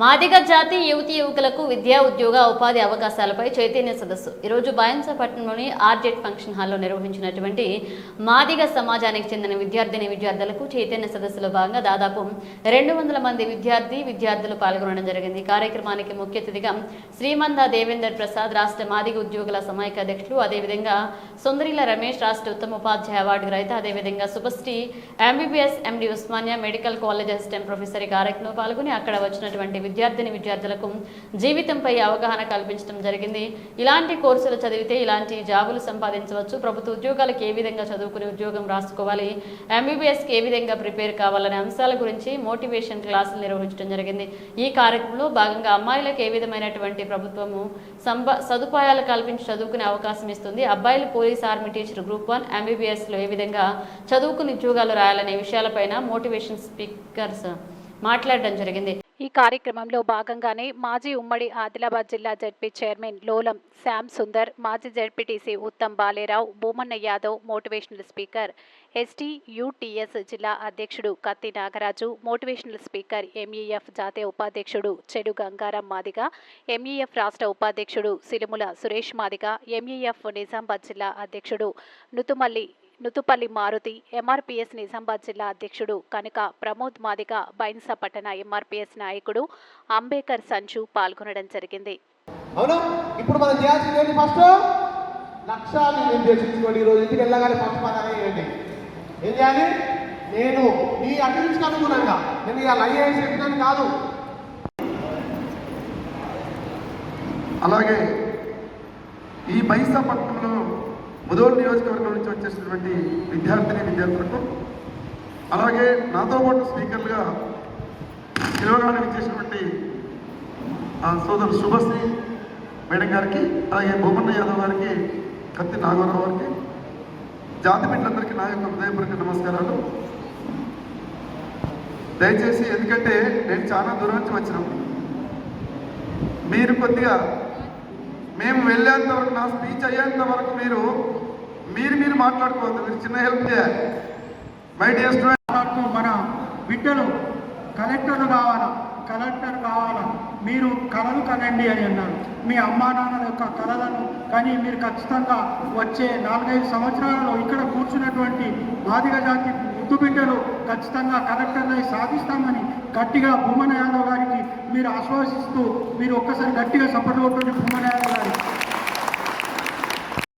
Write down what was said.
మాదిగ జాతి యువతి యువకులకు విద్యా ఉద్యోగ ఉపాధి అవకాశాలపై చైతన్య సదస్సు. ఈరోజు బాయన్సపట్నంలోని ఆర్జెట్ ఫంక్షన్ హాల్లో నిర్వహించినటువంటి మాదిగ సమాజానికి చెందిన విద్యార్థిని విద్యార్థులకు చైతన్య సదస్సులో భాగంగా దాదాపు రెండు వందల మంది విద్యార్థి విద్యార్థులు పాల్గొనడం జరిగింది. కార్యక్రమానికి ముఖ్య అతిథిగా శ్రీమంద దేవేందర్ ప్రసాద్ రాష్ట్ర మాదిగ ఉద్యోగుల సమైక్య అధ్యక్షులు అదేవిధంగా సుందరిల రమేష్ రాష్ట్ర ఉత్తమ ఉపాధ్యాయ అవార్డు గ్రహీత అదేవిధంగా Shubhashri MBBS MD Osmania medical college assistant professor ఈ కార్యక్రమంలో పాల్గొని అక్కడ వచ్చినటువంటి విద్యార్థిని విద్యార్థులకు జీవితంపై అవగాహన కల్పించడం జరిగింది. ఇలాంటి కోర్సులు చదివితే ఇలాంటి జాబులు సంపాదించవచ్చు. ప్రభుత్వ ఉద్యోగాలకు ఏ విధంగా చదువుకుని ఉద్యోగం రాసుకోవాలి? ఎంబీబీఎస్కి ఏ విధంగా ప్రిపేర్ కావాలనే అంశాల గురించి మోటివేషన్ క్లాసులు నిర్వహించడం జరిగింది. ఈ కార్యక్రమంలో భాగంగా అమ్మాయిలకు ఏ విధమైనటువంటి ప్రభుత్వము సంబ సదుపాయాలు కల్పించి చదువుకునే అవకాశం ఇస్తుంది. అబ్బాయిలు police army teacher group one ఎంబీబీఎస్లో ఏ విధంగా చదువుకుని ఉద్యోగాలు రాయాలనే విషయాలపైన మోటివేషన్ స్పీకర్స్ మాట్లాడడం జరిగింది. ఈ కార్యక్రమంలో భాగంగానే మాజీ ఉమ్మడి ఆదిలాబాద్ జిల్లా జడ్పీ చైర్మన్ లోలం శ్యామ్ సుందర్ మాజీ ZPTC Uttam Balerao Bhumanna Yadav motivational speaker ST UTS జిల్లా అధ్యక్షుడు కత్తి నాగరాజు మోటివేషనల్ స్పీకర్ ఎంఈఎఫ్ జాతీయ ఉపాధ్యక్షుడు చెడు గంగారాం మాదిగ ఎంఈఎఫ్ రాష్ట్ర ఉపాధ్యక్షుడు సిలుముల సురేష్ మాదిగ ఎంఈఎఫ్ నిజామాబాద్ జిల్లా అధ్యక్షుడు నుతుమల్లి నుతుపల్లి మారుతి ఎంఆర్పీఎస్ నిజామాబాద్ జిల్లా అధ్యక్షుడు కనుక ప్రమోద్ మాదిగ బైన్స పట్టణ ఎంఆర్పీఎస్ నాయకుడు అంబేకర్ సంచు పాల్గొనడం జరిగింది. అవునా? ఇప్పుడు మనం చేయాల్సింది ఏంటి ఫస్ట్? లక్ష్యాన్ని నిర్దేశించుకోండి ఈరోజు. ఇంటికి వెళ్ళగానే ఫస్ట్ పని ఏంటి ఏం చేయాలి? నేను అనుగుణంగా నేను ఐఏఎస్ చెప్పినాను కాదు. అలాగే ఈ బైసా పట్టణంలో ముదోలు నియోజకవర్గం నుంచి వచ్చేసినటువంటి విద్యార్థిని విద్యార్థులకు అలాగే నాతో పాటు స్పీకర్లుగా పిలవగానే ఇచ్చేసినటువంటి ఆ సోదరు శుభశ్రీ మేడం గారికి అలాగే భూమన్న యాదవ్ గారికి కత్తి నాగవరావు గారికి జాతి బిడ్డలందరికీ నా యొక్క హృదయపూర్వక నమస్కారాలు. దయచేసి ఎందుకంటే నేను చాలా దూరం నుంచి వచ్చినాం. మీరు కొద్దిగా మేము వెళ్ళేంత వరకు నా స్పీచ్ అయ్యేంత వరకు మీరు మీరు మీరు మాట్లాడుకోవద్దు మీరు చిన్న హెల్ప్ చేయాలి. మై డియర్ స్టూడెంట్ మన బిడ్డలు కలెక్టర్లు కావాలా? కలెక్టర్ కావాలా? మీరు కళలు కనండి అని అన్నారు. మీ అమ్మా నాన్నల యొక్క కళలను కానీ మీరు ఖచ్చితంగా వచ్చే నాలుగైదు సంవత్సరాలలో ఇక్కడ కూర్చున్నటువంటి బాధిక జాతి ముద్దు బిడ్డలు ఖచ్చితంగా కలెక్టర్లై సాధిస్తామని గట్టిగా భూమన యాదవ్ గారికి మీరు ఆశ్వాసిస్తూ మీరు ఒక్కసారి గట్టిగా సపోర్ట్ కొట్టండి భూమన యాదవ్ గారికి.